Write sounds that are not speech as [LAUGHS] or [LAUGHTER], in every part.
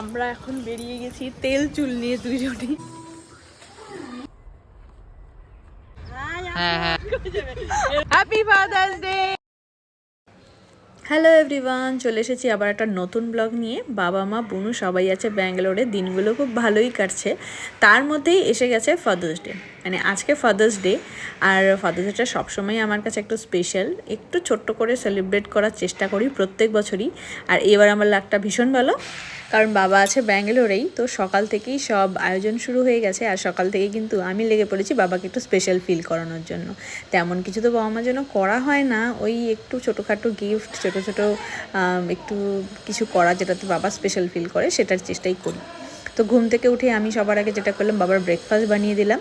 আমরা এখন বেরিয়ে গেছি তেল চুল নিয়ে দুইজনই happy father's day hello everyone চলে এসেছি আবার একটা নতুন ব্লগ নিয়ে। বাবা মা বুনু সবাই আছে ব্যাঙ্গালোরে দিনগুলো খুব ভালোই কাটছে। তার মধ্যেই এসে গেছে ফাদার্স ডে মানে আজকে ফাদার্স ডে আর ফাদার্স ডেটা সবসময় আমার কাছে একটু স্পেশাল একটু ছোট্ট করে সেলিব্রেট করার চেষ্টা করি প্রত্যেক বছরই। আর এবার আমার লাকটা ভীষণ ভালো। কারণ বাবা আছে ব্যাঙ্গালোরেই, তো সকাল থেকেই সব আয়োজন শুরু হয়ে গেছে। আর সকাল থেকে কিন্তু আমি লেগে পড়েছি বাবাকে একটু স্পেশাল ফিল করানোর জন্য। তেমন কিছু তো বাবা মার জন্য করা হয় না, ওই একটু ছোটোখাটো গিফট ছোটো ছোটো একটু কিছু করা যেটাতে বাবা স্পেশাল ফিল করে, সেটার চেষ্টাই করি। তো ঘুম থেকে উঠে আমি সবার আগে যেটা করলাম, বাবার ব্রেকফাস্ট বানিয়ে দিলাম।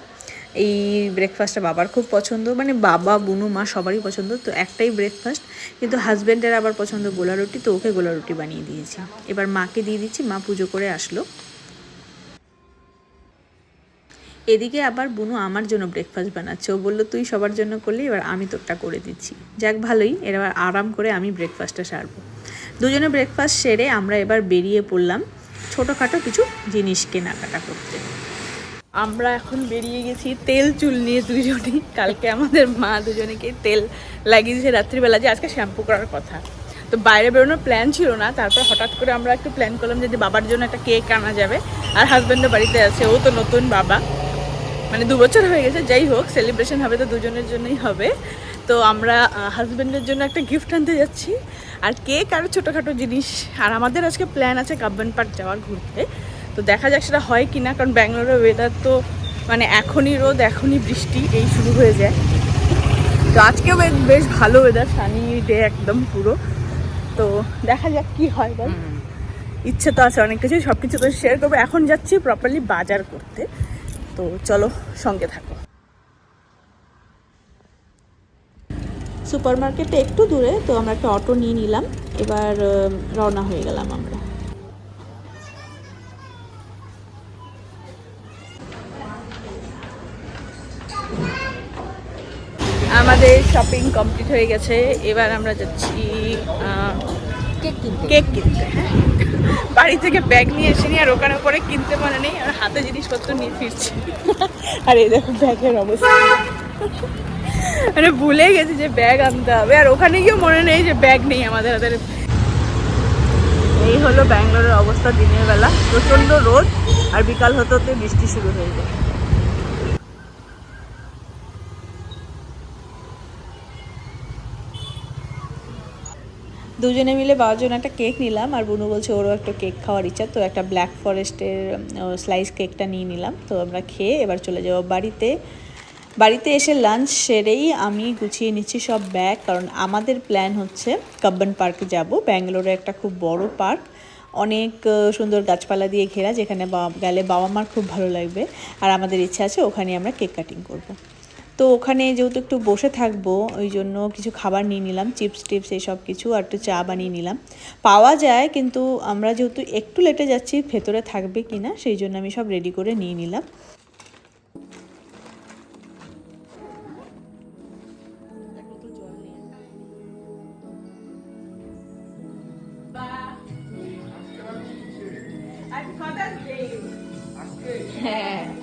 এই ব্রেকফাস্টটা বাবার খুব পছন্দ। মানে বাবা, বুনু, মা সবারই পছন্দ। তো একটাই ব্রেকফাস্ট কিন্তু হাজব্যান্ডের আবার পছন্দ গোলা রুটি, তো ওকে গোলা রুটি বানিয়ে দিয়েছি। এবার মাকে দিয়ে দিচ্ছি, মা পুজো করে আসলো। এদিকে আবার বুনু আমার জন্য ব্রেকফাস্ট বানাচ্ছে। ও বলল, তুই সবার জন্য করলি, এবার আমি তোরটা করে দিচ্ছি। যাক, ভালোই। এবার আরাম করে আমি ব্রেকফাস্টটা সারবো। দুজনে ব্রেকফাস্ট সেরে আমরা এবার বেরিয়ে পড়লাম ছোটোখাটো কিছু জিনিস কেনাকাটা করতে। আমরা এখন বেরিয়ে গেছি তেল চুল নিয়ে দুজনেই কালকে আমাদের মা দুজনেকে তেল লাগিয়েছে রাত্রিবেলা যে আজকে শ্যাম্পু করার কথা। তো বাইরে বেরোনোর প্ল্যান ছিল না, তারপর হঠাৎ করে আমরা একটু প্ল্যান করলাম যে বাবার জন্য একটা কেক আনা যাবে। আর হাজব্যান্ডও বাড়িতে আছে, ও তো নতুন বাবা। মানে দু বছর হয়ে গেছে, যাই হোক সেলিব্রেশন হবে তো দুজনের জন্যই হবে। তো আমরা হাজব্যান্ডের জন্য একটা গিফট আনতে যাচ্ছি। আর কেক আর ছোটোখাটো জিনিস। আর আমাদের আজকে প্ল্যান আছে কাব্বান পার্ক যাওয়ার ঘুরতে। তো দেখা যাক সেটা হয় কি না কারণ ব্যাঙ্গালোরের ওয়েদার তো মানে এখনই রোদ এখনই বৃষ্টি এই শুরু হয়ে যায়। তো আজকেও বেশ বেশ ভালো ওয়েদার সানি ডে একদম পুরো। তো দেখা যাক কি হয় বল। ইচ্ছে তো আছে অনেক কিছু সব কিছু তো শেয়ার করব। এখন যাচ্ছি প্রপারলি বাজার করতে। তো চলো সঙ্গে থাকো। সুপার মার্কেটে একটু দূরে তো আমরা একটা অটো নিয়ে নিলাম। এবার রওনা হয়ে গেলাম আমরা। শপিং কমপ্লিট হয়ে গেছে। এবার আমরা যাচ্ছি কেক কিনতে। কেক কিনতে। হ্যাঁ বাড়ি থেকে ব্যাগ নিয়ে এসে আর ওখানে পরে কিনতে মনে নেই আর হাতে জিনিসপত্র নিয়ে ফিরছি। আর এই দেখো ব্যাগের অবস্থা। মানে ভুলে গেছি যে ব্যাগ আনতে হবে আর ওখানে গিয়েও মনে নেই যে ব্যাগ নেই আমাদের হাতের। এই হলো ব্যাঙ্গালোরের অবস্থা দিনের বেলা। প্রচণ্ড রোদ আর বিকাল হতে হতে বৃষ্টি শুরু হয়ে যায়। দুজনে মিলে বাবার জন্য একটা কেক নিলাম আর বুনু বলছে ওরও একটা কেক খাওয়ার ইচ্ছা, তো একটা ব্ল্যাক ফরেস্টের স্লাইস কেকটা নিয়ে নিলাম। তো আমরা খেয়ে এবার চলে যাব বাড়িতে। বাড়িতে এসে লাঞ্চ সেরেই আমি গুছিয়ে নিচ্ছি সব ব্যাগ কারণ আমাদের প্ল্যান হচ্ছে কাব্বান পার্কে যাব। ব্যাঙ্গালোরে একটা খুব বড় পার্ক অনেক সুন্দর গাছপালা দিয়ে ঘেরা, যেখানে গেলে বাবা মার খুব ভালো লাগবে। আর আমাদের ইচ্ছা আছে ওখানে আমরা কেক কাটিং করব। তো ওখানে যেহেতু একটু বসে থাকব ওই জন্য কিছু খাবার নিয়ে নিলাম চিপস টিপস এইসব কিছু আর একটু চা বানিয়ে নিলাম। পাওয়া যায় কিন্তু আমরা যেহেতু একটু লেটে যাচ্ছি ভেতরে থাকবে কি না সেই জন্য আমি সব রেডি করে নিয়ে নিলাম। হ্যাঁ।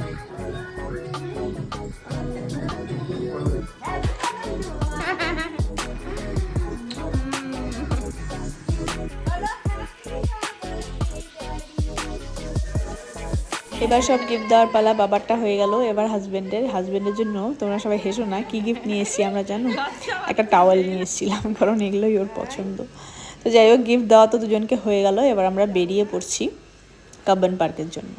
এবার সব গিফট দেওয়ার পালা বাবারটা হয়ে গেল। এবার হাজবেন্ডের হাজব্যান্ডের জন্য তোমরা সবাই হেসো না, কি গিফট নিয়ে এসেছি আমরা জানো? একটা টাওয়েল নিয়ে এসেছিলাম, [LAUGHS] কারণ এগুলোই ওর পছন্দ। তো যাই হোক গিফট দেওয়া তো দুজনকে হয়ে গেল, এবার আমরা বেরিয়ে পড়ছি কাব্বন পার্কের জন্য।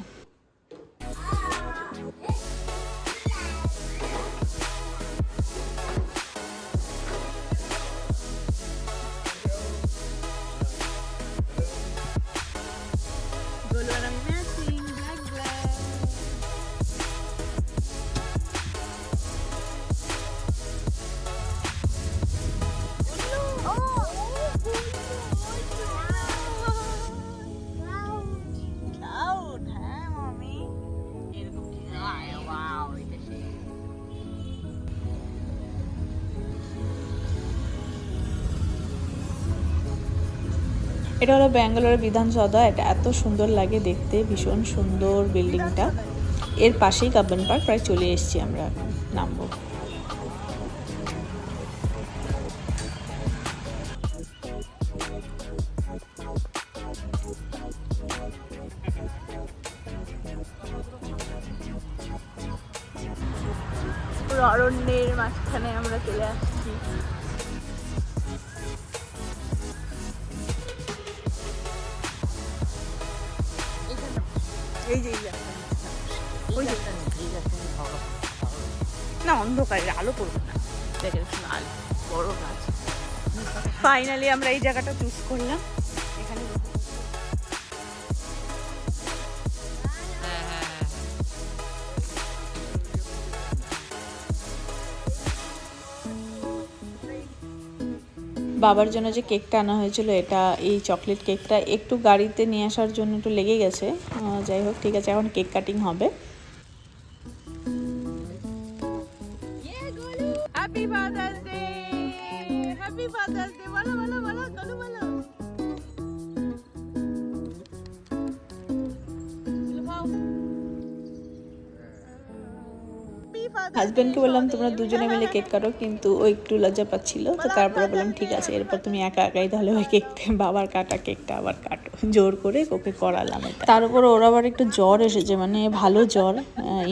এটা হলো ব্যাঙ্গালোরের বিধানসৌধা এটা এত সুন্দর লাগে দেখতে, ভীষণ সুন্দর বিল্ডিংটা। এর পাশেই কাব্বান পার্ক, প্রায় চলে এসেছি আমরা নামবো। অরণ্যের মাঝখানে আমরা চলে আসছি। এই যে এই রাস্তা ওই যে। না অন্ধকারের আলো পড়বে না। দেখেন আলো বড় গাছ। ফাইনালি আমরা এই জায়গাটা চুজ করলাম। বাবার জন্য যে কেকটা আনা হয়েছিল, এটা এই চকলেট কেকটা একটু গাড়িতে নিয়ে আসার জন্য একটু লেগে গেছে। যাই হোক, ঠিক আছে, এখন কেক কাটিং হবে। হ্যাপি ফাদার্স হ্যাপি ফাদার্স বলো বলো বলো বলো। হাজব্যান্ডকে বললাম, তোমরা দুজনে মিলে কেক কাটো। কিন্তু ও একটু লজ্জা পাচ্ছিল। তো তারপরে বললাম, ঠিক আছে, এরপর তুমি একা একাই তাহলে ওই কেক বাবার কাটা কেকটা আবার কাটো। জোর করে ওকে করালাম তার উপর ওর আবার একটু জ্বর এসেছে মানে ভালো জ্বর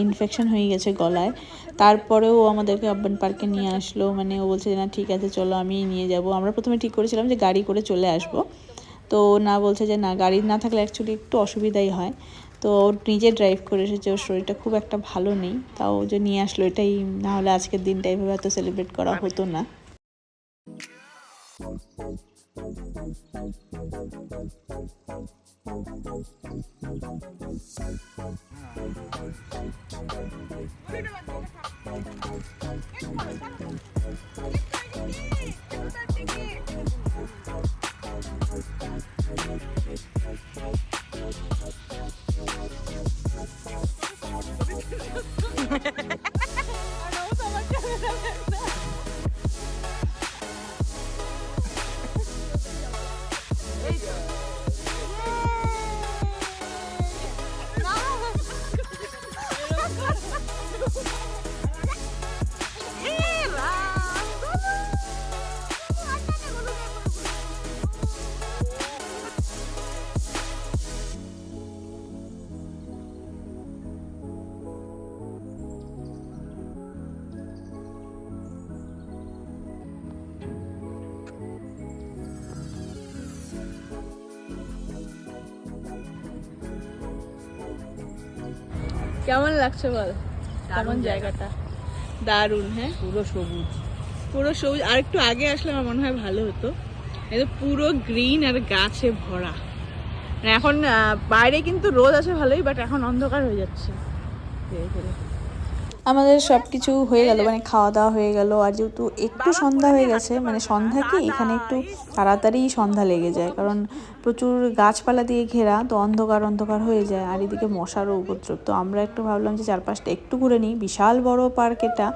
ইনফেকশন হয়ে গেছে গলায়। তারপরেও আমাদেরকে আব্বান পার্কে নিয়ে আসলো মানে ও বলছে, না, ঠিক আছে, চলো আমি নিয়ে যাব। আমরা প্রথমে ঠিক করেছিলাম যে গাড়ি করে চলে আসব। তো না বলছে যে, না, গাড়ি না থাকলে অ্যাকচুয়ালি একটু অসুবিধাই হয়। তো ওর নিজে ড্রাইভ করে এসেছে, ওর শরীরটা খুব একটা ভালো নেই। তাও যে নিয়ে আসলো এটাই, না হলে আজকের দিনটা এভাবে এত সেলিব্রেট করা হতো না। কেমন লাগছে বল? কেমন জায়গাটা? দারুণ হ্যাঁ? পুরো সবুজ। পুরো সবুজ। আর একটু আগে আসলে আমার মনে হয় ভালো হতো। এই তো পুরো গ্রিন আর গাছে ভরা। মানে এখন বাইরে কিন্তু রোদ আছে ভালোই বাট এখন অন্ধকার হয়ে যাচ্ছে। আমাদের সব কিছু হয়ে গেল মানে খাওয়া দাওয়া হয়ে গেল। আর যেহেতু একটু সন্ধ্যা হয়ে গেছে মানে সন্ধ্যা কি? এখানে একটু তাড়াতাড়ি সন্ধ্যা লেগে যায়। কারণ প্রচুর গাছপালা দিয়ে ঘেরা, তো অন্ধকার অন্ধকার হয়ে যায়। আর এদিকে মশারও উপদ্রব। তো আমরা একটু ভাবলাম যে চারপাশটা একটু ঘুরে নিই। বিশাল বড় পার্ক এটা।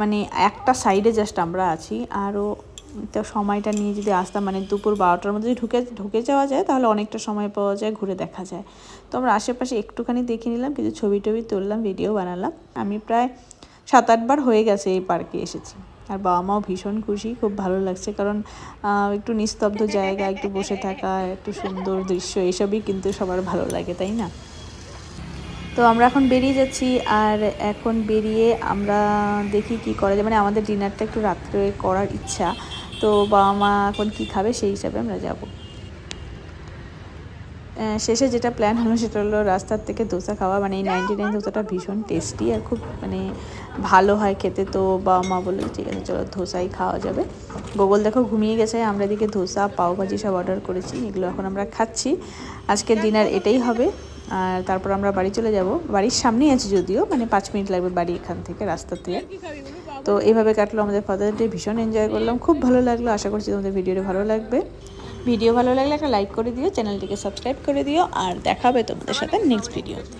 মানে একটা সাইডে জাস্ট আমরা আছি। আরও তো সময়টা নিয়ে যদি আসতাম মানে দুপুর বারোটার মধ্যে যদি ঢুকে ঢুকে যাওয়া যায়, তাহলে অনেকটা সময় পাওয়া যায়, ঘুরে দেখা যায়। তো আমরা আশেপাশে একটুখানি দেখে নিলাম, কিছু ছবি টবি তুললাম ভিডিও বানালাম। আমি প্রায় সাত আটবার হয়ে গেছে এই পার্কে এসেছি। আর বাবা মাও ভীষণ খুশি, খুব ভালো লাগছে। কারণ একটু নিস্তব্ধ জায়গা, একটু বসে থাকা, একটু সুন্দর দৃশ্য, এসবই কিন্তু সবার ভালো লাগে, তাই না? তো আমরা এখন বেরিয়ে যাচ্ছি, আর এখন বেরিয়ে আমরা দেখি কি করা যায়। মানে আমাদের ডিনারটা একটু রাত্রে করার ইচ্ছা। তো বাবা মা এখন কী খাবে সেই হিসাবে আমরা যাব। শেষে যেটা প্ল্যান হলো সেটা হলো রাস্তার থেকে দোসা খাওয়া। মানে এই নাইনটি নাইন দোসাটা ভীষণ টেস্টি আর খুব মানে ভালো হয় খেতে। তো বাবা মা বলল ঠিক আছে, চলো ধোসাই খাওয়া যাবে। গোগল দেখো ঘুমিয়ে গেছে। আমরা এদিকে ধোসা পাওভাজি সব অর্ডার করেছি। এগুলো এখন আমরা খাচ্ছি। আজকের ডিনার এটাই হবে। আর তারপর আমরা বাড়ি চলে যাব। বাড়ির সামনেই আছি যদিও। মানে পাঁচ মিনিট লাগবে বাড়ি এখান থেকে রাস্তা থেকে তো এইভাবে কাটলো আমাদের ফাদার ডে ভীষণ এনজয় করলাম। খুব ভালো লাগল, আশা করছি তোমাদের ভিডিওটা ভালো লাগবে। ভিডিও ভালো লাগলে একটা লাইক করে দিও চ্যানেলটিকে সাবস্ক্রাইব করে দিও, আর দেখাবে তোমাদের সাথে নেক্সট ভিডিওতে